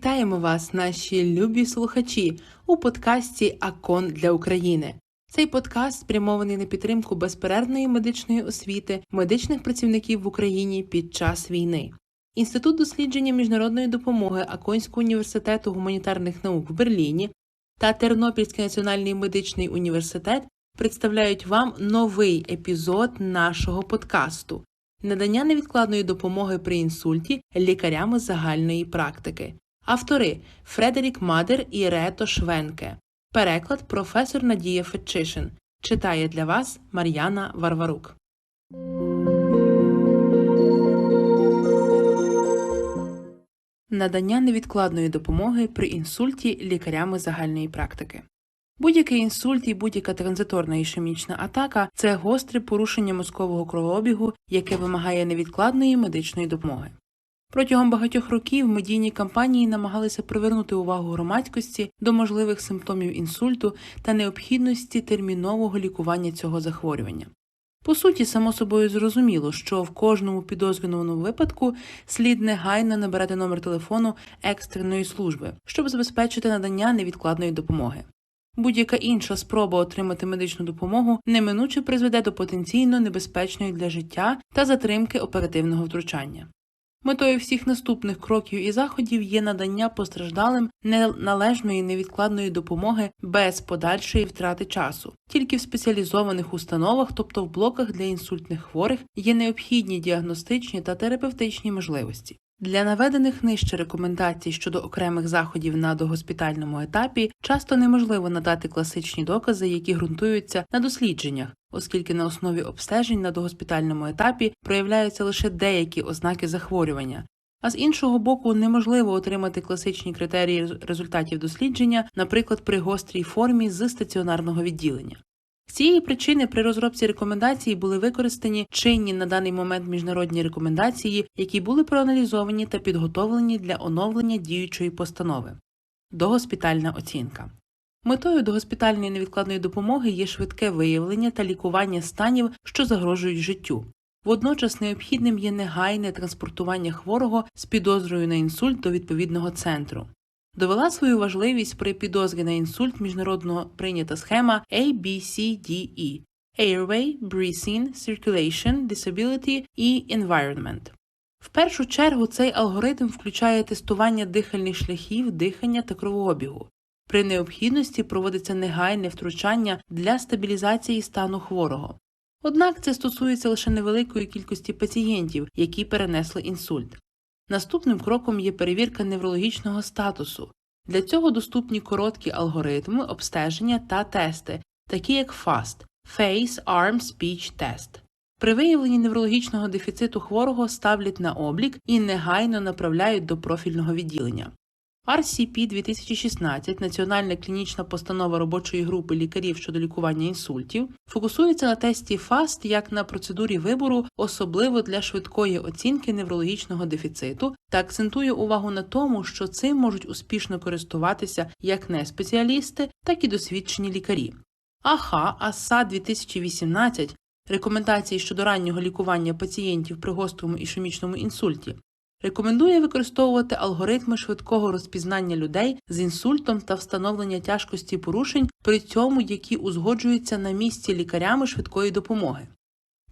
Вітаємо вас, наші любі слухачі, у подкасті Акон для України. Цей подкаст спрямований на підтримку безперервної медичної освіти медичних працівників в Україні під час війни. Інститут дослідження міжнародної допомоги Аконського університету гуманітарних наук в Берліні та Тернопільський національний медичний університет представляють вам новий епізод нашого подкасту надання невідкладної допомоги при інсульті лікарями загальної практики. Автори Фредерік Мадер і Рето Швенке. Переклад професор Надія Фетчишин. Читає для вас Мар'яна Варварук. Надання невідкладної допомоги при інсульті лікарями загальної практики. Будь-який інсульт і будь-яка транзиторна ішемічна атака це гостре порушення мозкового кровообігу, яке вимагає невідкладної медичної допомоги. Протягом багатьох років медійні кампанії намагалися привернути увагу громадськості до можливих симптомів інсульту та необхідності термінового лікування цього захворювання. По суті, само собою зрозуміло, що в кожному підозрюваному випадку слід негайно набирати номер телефону екстреної служби, щоб забезпечити надання невідкладної допомоги. Будь-яка інша спроба отримати медичну допомогу неминуче призведе до потенційно небезпечної для життя та затримки оперативного втручання. Метою всіх наступних кроків і заходів є надання постраждалим неналежної невідкладної допомоги без подальшої втрати часу. Тільки в спеціалізованих установах, тобто в блоках для інсультних хворих, є необхідні діагностичні та терапевтичні можливості. Для наведених нижче рекомендацій щодо окремих заходів на догоспітальному етапі часто неможливо надати класичні докази, які ґрунтуються на дослідженнях, оскільки на основі обстежень на догоспітальному етапі проявляються лише деякі ознаки захворювання. А з іншого боку, неможливо отримати класичні критерії результатів дослідження, наприклад, при гострій формі з стаціонарного відділення. З цієї причини при розробці рекомендацій були використані чинні на даний момент міжнародні рекомендації, які були проаналізовані та підготовлені для оновлення діючої постанови. Догоспітальна оцінка. Метою догоспітальної невідкладної допомоги є швидке виявлення та лікування станів, що загрожують життю. Водночас необхідним є негайне транспортування хворого з підозрою на інсульт до відповідного центру. Довела свою важливість при підозрі на інсульт міжнародно прийнята схема ABCDE – Airway, Breathing, Circulation, Disability і Environment. В першу чергу цей алгоритм включає тестування дихальних шляхів, дихання та кровообігу. При необхідності проводиться негайне втручання для стабілізації стану хворого. Однак це стосується лише невеликої кількості пацієнтів, які перенесли інсульт. Наступним кроком є перевірка неврологічного статусу. Для цього доступні короткі алгоритми обстеження та тести, такі як FAST – Face Arm Speech Test. При виявленні неврологічного дефіциту хворого ставлять на облік і негайно направляють до профільного відділення. RCP 2016 Національна клінічна постанова робочої групи лікарів щодо лікування інсультів фокусується на тесті FAST як на процедурі вибору, особливо для швидкої оцінки неврологічного дефіциту, та акцентує увагу на тому, що цим можуть успішно користуватися як неспеціалісти, так і досвідчені лікарі. АХА АСА 2018 рекомендації щодо раннього лікування пацієнтів при гострому ішемічному інсульті Рекомендує використовувати алгоритми швидкого розпізнання людей з інсультом та встановлення тяжкості порушень, при цьому які узгоджуються на місці лікарями швидкої допомоги.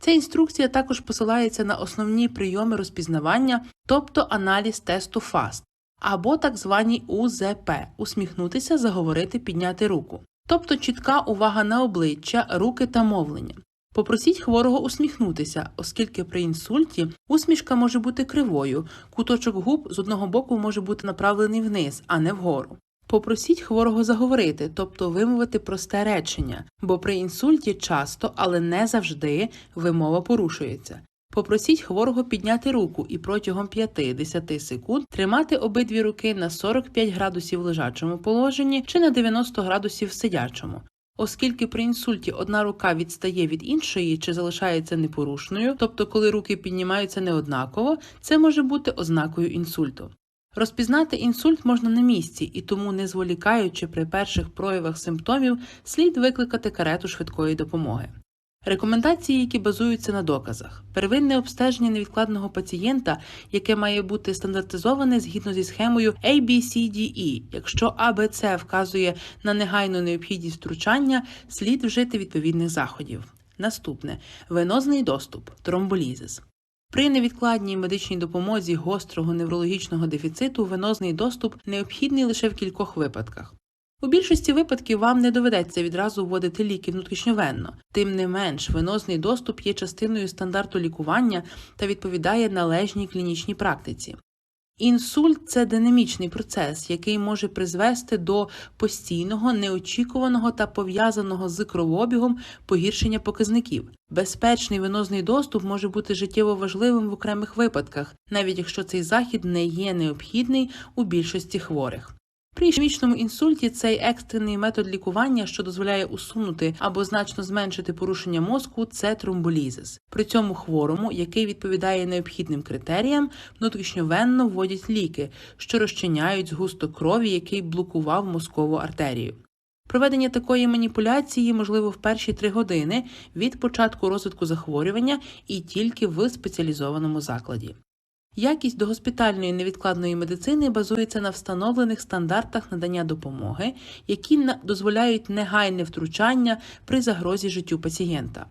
Ця інструкція також посилається на основні прийоми розпізнавання, тобто аналіз тесту FAST, або так звані УЗП усміхнутися, заговорити, підняти руку, тобто чітка увага на обличчя, руки та мовлення. Попросіть хворого усміхнутися, оскільки при інсульті усмішка може бути кривою, куточок губ з одного боку може бути направлений вниз, а не вгору. Попросіть хворого заговорити, тобто вимовити просте речення, бо при інсульті часто, але не завжди, вимова порушується. Попросіть хворого підняти руку і протягом 5-10 секунд тримати обидві руки на 45 градусів в лежачому положенні чи на 90 градусів в сидячому. Оскільки при інсульті одна рука відстає від іншої чи залишається непорушною, тобто коли руки піднімаються неоднаково, це може бути ознакою інсульту. Розпізнати інсульт можна на місці і тому, не зволікаючи при перших проявах симптомів, слід викликати карету швидкої допомоги. Рекомендації, які базуються на доказах. Первинне обстеження невідкладного пацієнта, яке має бути стандартизоване згідно зі схемою ABCDE. Якщо ABC вказує на негайну необхідність втручання, слід вжити відповідних заходів. Наступне венозний доступ, тромболізис. При невідкладній медичній допомозі гострого неврологічного дефіциту венозний доступ необхідний лише в кількох випадках. У більшості випадків вам не доведеться відразу вводити ліки внутрішньовенно. Тим не менш, венозний доступ є частиною стандарту лікування та відповідає належній клінічній практиці. Інсульт це динамічний процес, який може призвести до постійного, неочікуваного та пов'язаного з кровообігом погіршення показників. Безпечний венозний доступ може бути життєво важливим в окремих випадках, навіть якщо цей захід не є необхідний у більшості хворих. При ішемічному інсульті цей екстрений метод лікування, що дозволяє усунути або значно зменшити порушення мозку, це тромболізис. При цьому хворому, який відповідає необхідним критеріям, внутрішньовенно вводять ліки, що розчиняють згусток крові, який блокував мозкову артерію. Проведення такої маніпуляції можливо в перші три години від початку розвитку захворювання і тільки в спеціалізованому закладі. Якість догоспітальної невідкладної медицини базується на встановлених стандартах надання допомоги, які дозволяють негайне втручання при загрозі життю пацієнта.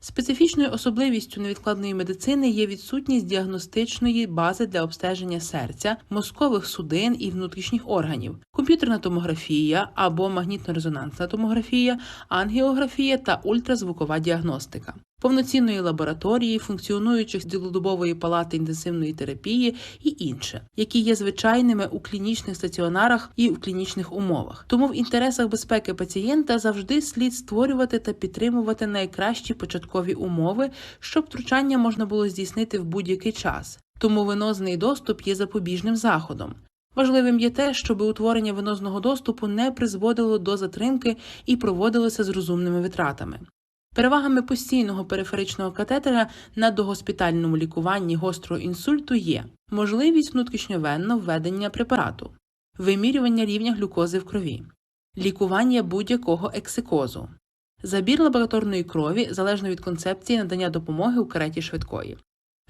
Специфічною особливістю невідкладної медицини є відсутність діагностичної бази для обстеження серця, мозкових судин і внутрішніх органів, комп'ютерна томографія або магнітно-резонансна томографія, ангіографія та ультразвукова діагностика. Повноцінної лабораторії, функціонуючих цілодобової палати інтенсивної терапії і інше, які є звичайними у клінічних стаціонарах і в клінічних умовах. Тому в інтересах безпеки пацієнта завжди слід створювати та підтримувати найкращі початкові умови, щоб втручання можна було здійснити в будь-який час. Тому венозний доступ є запобіжним заходом. Важливим є те, щоб утворення венозного доступу не призводило до затримки і проводилося з розумними витратами. Перевагами постійного периферичного катетера на догоспітальному лікуванні гострого інсульту є можливість внутрішньовенно введення препарату, вимірювання рівня глюкози в крові, лікування будь-якого ексикозу, забір лабораторної крові залежно від концепції надання допомоги у кареті швидкої,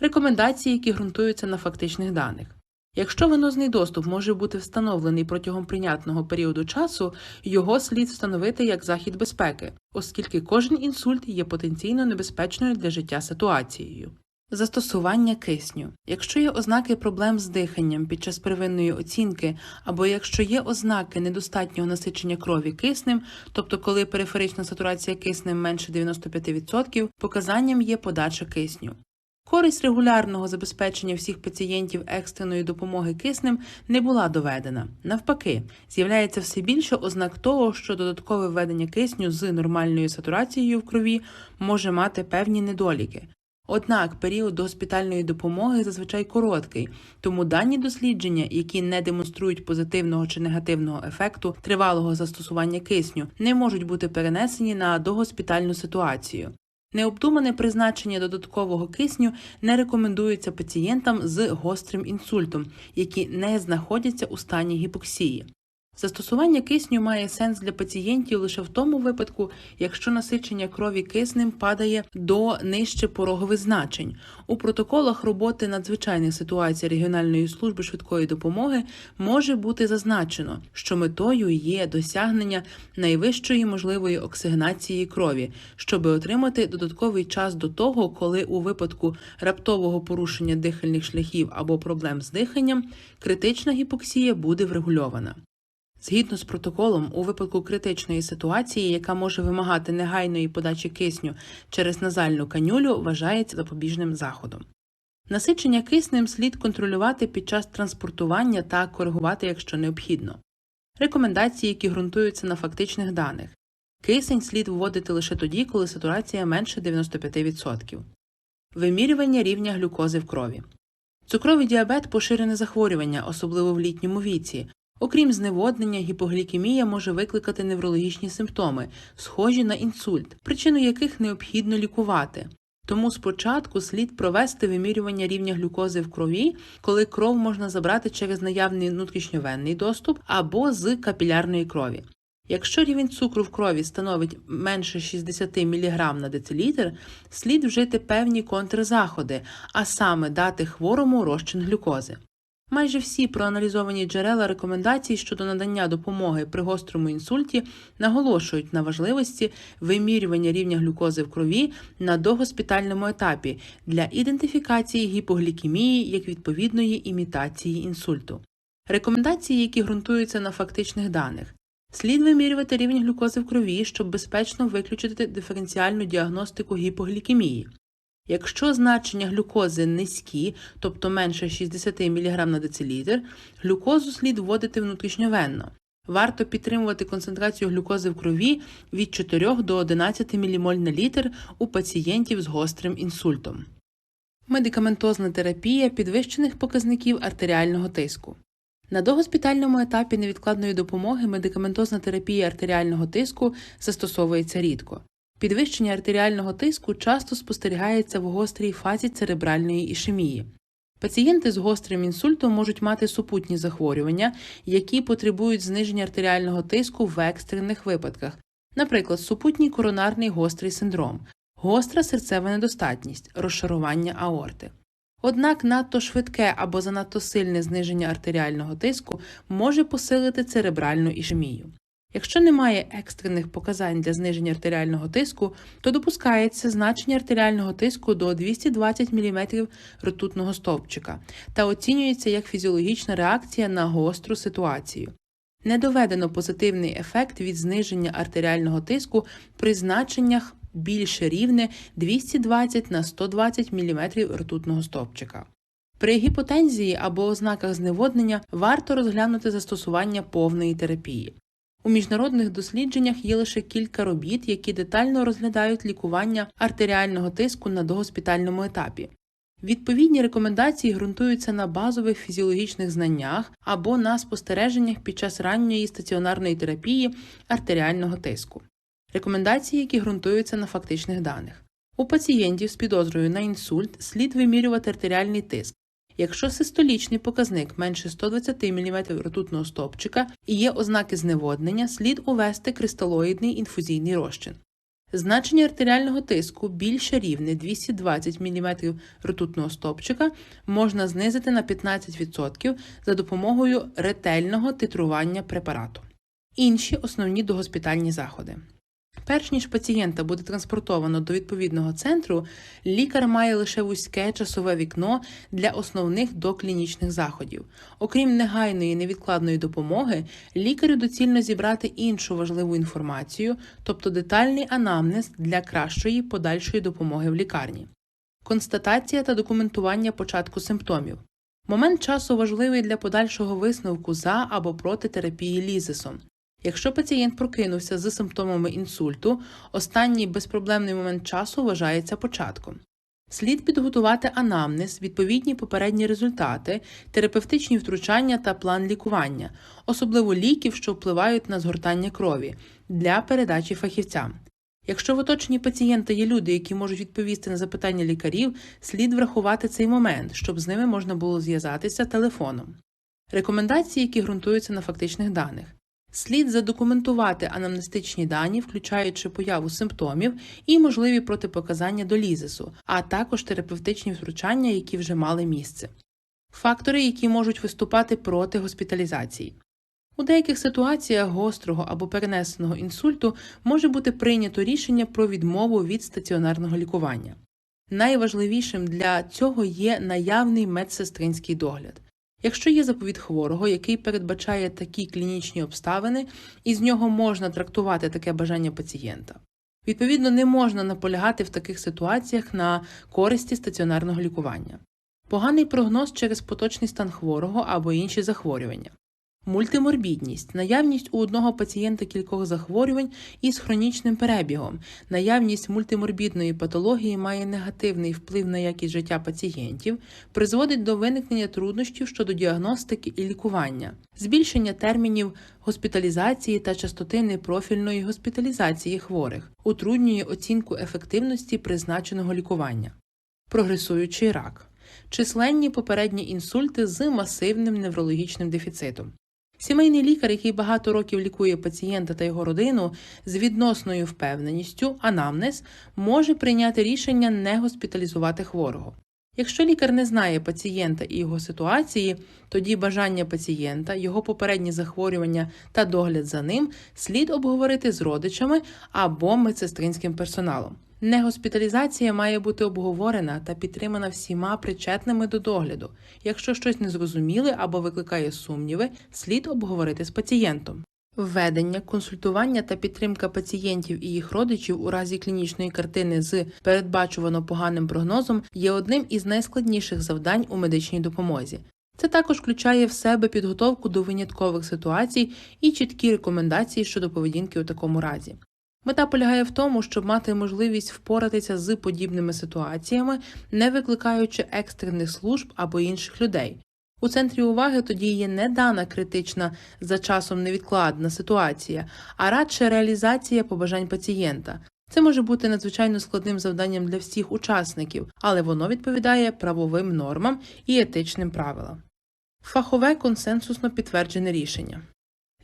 рекомендації, які ґрунтуються на фактичних даних. Якщо венозний доступ може бути встановлений протягом прийнятного періоду часу, його слід встановити як захід безпеки, оскільки кожен інсульт є потенційно небезпечною для життя ситуацією. Застосування кисню. Якщо є ознаки проблем з диханням під час первинної оцінки, або якщо є ознаки недостатнього насичення крові киснем, тобто коли периферична сатурація киснем менше 95%, показанням є подача кисню. Користь регулярного забезпечення всіх пацієнтів екстреної допомоги киснем не була доведена. Навпаки, з'являється все більше ознак того, що додаткове введення кисню з нормальною сатурацією в крові може мати певні недоліки. Однак період госпітальної допомоги зазвичай короткий, тому дані дослідження, які не демонструють позитивного чи негативного ефекту тривалого застосування кисню, не можуть бути перенесені на догоспітальну ситуацію. Необдумане призначення додаткового кисню не рекомендується пацієнтам з гострим інсультом, які не знаходяться у стані гіпоксії. Застосування кисню має сенс для пацієнтів лише в тому випадку, якщо насичення крові киснем падає до нижче порогових значень. У протоколах роботи надзвичайних ситуацій регіональної служби швидкої допомоги може бути зазначено, що метою є досягнення найвищої можливої оксигенації крові, щоб отримати додатковий час до того, коли у випадку раптового порушення дихальних шляхів або проблем з диханням критична гіпоксія буде врегульована. Згідно з протоколом, у випадку критичної ситуації, яка може вимагати негайної подачі кисню через назальну канюлю, вважається запобіжним заходом. Насичення киснем слід контролювати під час транспортування та коригувати, якщо необхідно. Рекомендації, які ґрунтуються на фактичних даних. Кисень слід вводити лише тоді, коли сатурація менше 95%. Вимірювання рівня глюкози в крові. Цукровий діабет поширене захворювання, особливо в літньому віці. Окрім зневоднення, гіпоглікемія може викликати неврологічні симптоми, схожі на інсульт, причину яких необхідно лікувати. Тому спочатку слід провести вимірювання рівня глюкози в крові, коли кров можна забрати через наявний внутрішньовенний доступ або з капілярної крові. Якщо рівень цукру в крові становить менше 60 мг на децилітр, слід вжити певні контрзаходи, а саме дати хворому розчин глюкози. Майже всі проаналізовані джерела рекомендацій щодо надання допомоги при гострому інсульті наголошують на важливості вимірювання рівня глюкози в крові на догоспітальному етапі для ідентифікації гіпоглікемії як відповідної імітації інсульту. Рекомендації, які ґрунтуються на фактичних даних. Слід вимірювати рівень глюкози в крові, щоб безпечно виключити диференціальну діагностику гіпоглікемії. Якщо значення глюкози низькі, тобто менше 60 мг на децилітр, глюкозу слід вводити внутрішньовенно. Варто підтримувати концентрацію глюкози в крові від 4 до 11 ммоль на літр у пацієнтів з гострим інсультом. Медикаментозна терапія підвищених показників артеріального тиску. На догоспітальному етапі невідкладної допомоги медикаментозна терапія артеріального тиску застосовується рідко. Підвищення артеріального тиску часто спостерігається в гострій фазі церебральної ішемії. Пацієнти з гострим інсультом можуть мати супутні захворювання, які потребують зниження артеріального тиску в екстрених випадках, наприклад, супутній коронарний гострий синдром, гостра серцева недостатність, розшарування аорти. Однак надто швидке або занадто сильне зниження артеріального тиску може посилити церебральну ішемію. Якщо немає екстрених показань для зниження артеріального тиску, то допускається значення артеріального тиску до 220 мм ртутного стовпчика та оцінюється як фізіологічна реакція на гостру ситуацію. Не доведено позитивний ефект від зниження артеріального тиску при значеннях більше рівне 220 на 120 мм ртутного стовпчика. При гіпотензії або ознаках зневоднення варто розглянути застосування повної терапії. У міжнародних дослідженнях є лише кілька робіт, які детально розглядають лікування артеріального тиску на догоспітальному етапі. Відповідні рекомендації ґрунтуються на базових фізіологічних знаннях або на спостереженнях під час ранньої стаціонарної терапії артеріального тиску. Рекомендації, які ґрунтуються на фактичних даних. У пацієнтів з підозрою на інсульт слід вимірювати артеріальний тиск. Якщо систолічний показник менше 120 мм ртутного стовпчика і є ознаки зневоднення, слід увести кристалоїдний інфузійний розчин. Значення артеріального тиску більше рівне 220 мм ртутного стовпчика можна знизити на 15% за допомогою ретельного титрування препарату. Інші основні догоспітальні заходи. Перш ніж пацієнта буде транспортовано до відповідного центру, лікар має лише вузьке часове вікно для основних доклінічних заходів. Окрім негайної невідкладної допомоги, лікарю доцільно зібрати іншу важливу інформацію, тобто детальний анамнез для кращої подальшої допомоги в лікарні. Констатація та документування початку симптомів. Момент часу важливий для подальшого висновку за або проти терапії лізисом. Якщо пацієнт прокинувся з симптомами інсульту, останній безпроблемний момент часу вважається початком. Слід підготувати анамнез, відповідні попередні результати, терапевтичні втручання та план лікування, особливо ліків, що впливають на згортання крові, для передачі фахівцям. Якщо в оточенні пацієнта є люди, які можуть відповісти на запитання лікарів, слід врахувати цей момент, щоб з ними можна було зв'язатися телефоном. Рекомендації, які ґрунтуються на фактичних даних. Слід задокументувати анамнестичні дані, включаючи появу симптомів і можливі протипоказання до лізису, а також терапевтичні втручання, які вже мали місце. Фактори, які можуть виступати проти госпіталізації. У деяких ситуаціях гострого або перенесеного інсульту може бути прийнято рішення про відмову від стаціонарного лікування. Найважливішим для цього є наявний медсестринський догляд. Якщо є заповіт хворого, який передбачає такі клінічні обставини, і з нього можна трактувати таке бажання пацієнта. Відповідно, не можна наполягати в таких ситуаціях на користі стаціонарного лікування. Поганий прогноз через поточний стан хворого або інші захворювання. Мультиморбідність наявність у одного пацієнта кількох захворювань із хронічним перебігом. Наявність мультиморбідної патології має негативний вплив на якість життя пацієнтів, призводить до виникнення труднощів щодо діагностики і лікування, збільшення термінів госпіталізації та частоти непрофільної госпіталізації хворих, утруднює оцінку ефективності призначеного лікування, прогресуючий рак. Численні попередні інсульти з масивним неврологічним дефіцитом. Сімейний лікар, який багато років лікує пацієнта та його родину з відносною впевненістю, анамнез, може прийняти рішення не госпіталізувати хворого. Якщо лікар не знає пацієнта і його ситуації, тоді бажання пацієнта, його попередні захворювання та догляд за ним слід обговорити з родичами або медсестринським персоналом. Негоспіталізація має бути обговорена та підтримана всіма причетними до догляду. Якщо щось незрозуміле або викликає сумніви, слід обговорити з пацієнтом. Введення, консультування та підтримка пацієнтів і їх родичів у разі клінічної картини з передбачувано поганим прогнозом є одним із найскладніших завдань у медичній допомозі. Це також включає в себе підготовку до виняткових ситуацій і чіткі рекомендації щодо поведінки у такому разі. Мета полягає в тому, щоб мати можливість впоратися з подібними ситуаціями, не викликаючи екстрених служб або інших людей. У центрі уваги тоді є не дана критична за часом невідкладна ситуація, а радше реалізація побажань пацієнта. Це може бути надзвичайно складним завданням для всіх учасників, але воно відповідає правовим нормам і етичним правилам. Фахове консенсусно підтверджене рішення.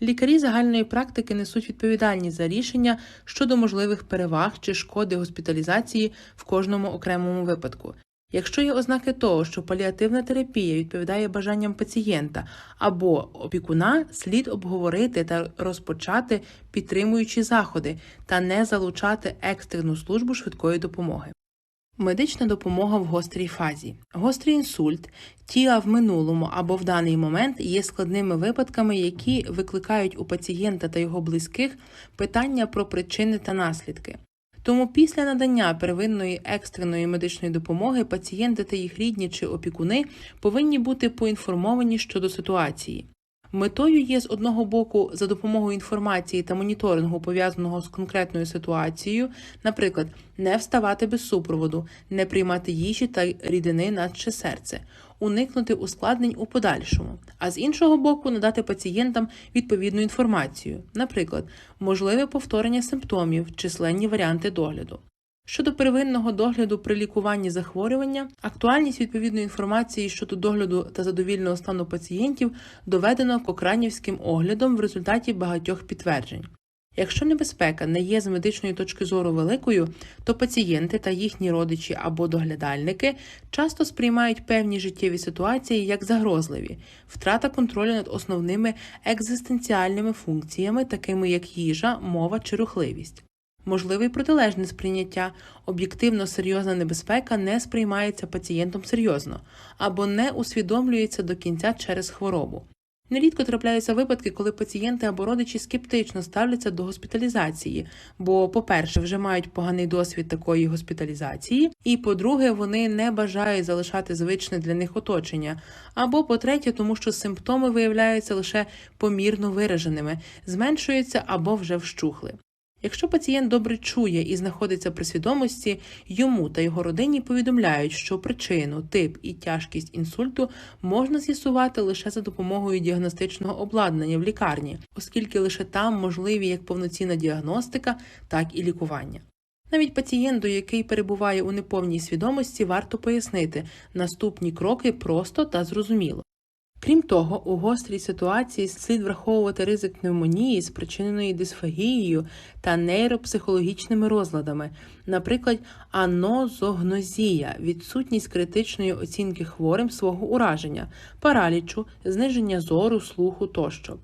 Лікарі загальної практики несуть відповідальність за рішення щодо можливих переваг чи шкоди госпіталізації в кожному окремому випадку. Якщо є ознаки того, що паліативна терапія відповідає бажанням пацієнта або опікуна, слід обговорити та розпочати підтримуючі заходи та не залучати екстрену службу швидкої допомоги. Медична допомога в гострій фазі. Гострий інсульт тіла в минулому або в даний момент є складними випадками, які викликають у пацієнта та його близьких питання про причини та наслідки. Тому після надання первинної екстреної медичної допомоги пацієнти та їх рідні чи опікуни повинні бути поінформовані щодо ситуації. Метою є з одного боку за допомогою інформації та моніторингу, пов'язаного з конкретною ситуацією, наприклад, не вставати без супроводу, не приймати їжі та рідини наче серце, уникнути ускладнень у подальшому, а з іншого боку, надати пацієнтам відповідну інформацію, наприклад, можливе повторення симптомів, численні варіанти догляду. Щодо первинного догляду при лікуванні захворювання, актуальність відповідної інформації щодо догляду та задовільного стану пацієнтів доведено кокранівським оглядом в результаті багатьох підтверджень. Якщо небезпека не є з медичної точки зору великою, то пацієнти та їхні родичі або доглядальники часто сприймають певні життєві ситуації як загрозливі, втрата контролю над основними екзистенціальними функціями, такими як їжа, мова чи рухливість. Можливе протилежне сприйняття, об'єктивно серйозна небезпека не сприймається пацієнтом серйозно або не усвідомлюється до кінця через хворобу. Нерідко трапляються випадки, коли пацієнти або родичі скептично ставляться до госпіталізації, бо, по-перше, вже мають поганий досвід такої госпіталізації, і по-друге, вони не бажають залишати звичне для них оточення, або по-третє, тому що симптоми виявляються лише помірно вираженими, зменшуються або вже вщухли. Якщо пацієнт добре чує і знаходиться при свідомості, йому та його родині повідомляють, що причину, тип і тяжкість інсульту можна з'ясувати лише за допомогою діагностичного обладнання в лікарні, оскільки лише там можливі як повноцінна діагностика, так і лікування. Навіть пацієнту, який перебуває у неповній свідомості, варто пояснити наступні кроки просто та зрозуміло. Крім того, у гострій ситуації слід враховувати ризик пневмонії, спричиненої дисфагією та нейропсихологічними розладами, наприклад, анозогнозія, відсутність критичної оцінки хворим свого ураження, паралічу, зниження зору, слуху тощо.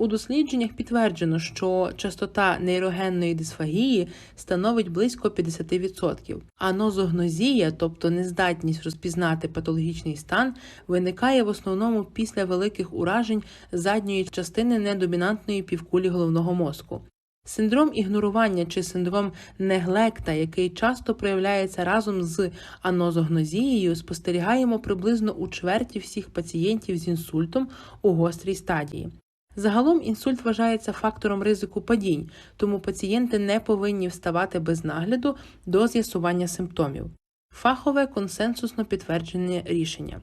У дослідженнях підтверджено, що частота нейрогенної дисфагії становить близько 50%, а нозогнозія, тобто нездатність розпізнати патологічний стан, виникає в основному після великих уражень задньої частини недомінантної півкулі головного мозку. Синдром ігнорування чи синдром неглекта, який часто проявляється разом з анозогнозією, спостерігаємо приблизно у чверті всіх пацієнтів з інсультом у гострій стадії. Загалом інсульт вважається фактором ризику падінь, тому пацієнти не повинні вставати без нагляду до з'ясування симптомів. Фахове консенсусно підтверджене рішення.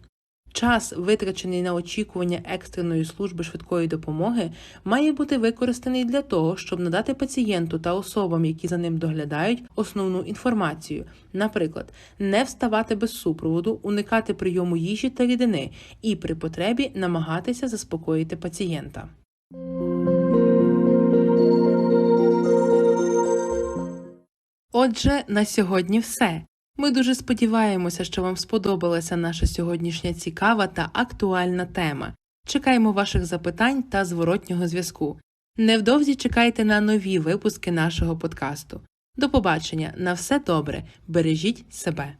Час, витрачений на очікування екстреної служби швидкої допомоги, має бути використаний для того, щоб надати пацієнту та особам, які за ним доглядають, основну інформацію, наприклад, не вставати без супроводу, уникати прийому їжі та рідини і при потребі намагатися заспокоїти пацієнта. Отже, на сьогодні все. Ми дуже сподіваємося, що вам сподобалася наша сьогоднішня цікава та актуальна тема. Чекаємо ваших запитань та зворотнього зв'язку. Невдовзі чекайте на нові випуски нашого подкасту. До побачення, на все добре, бережіть себе.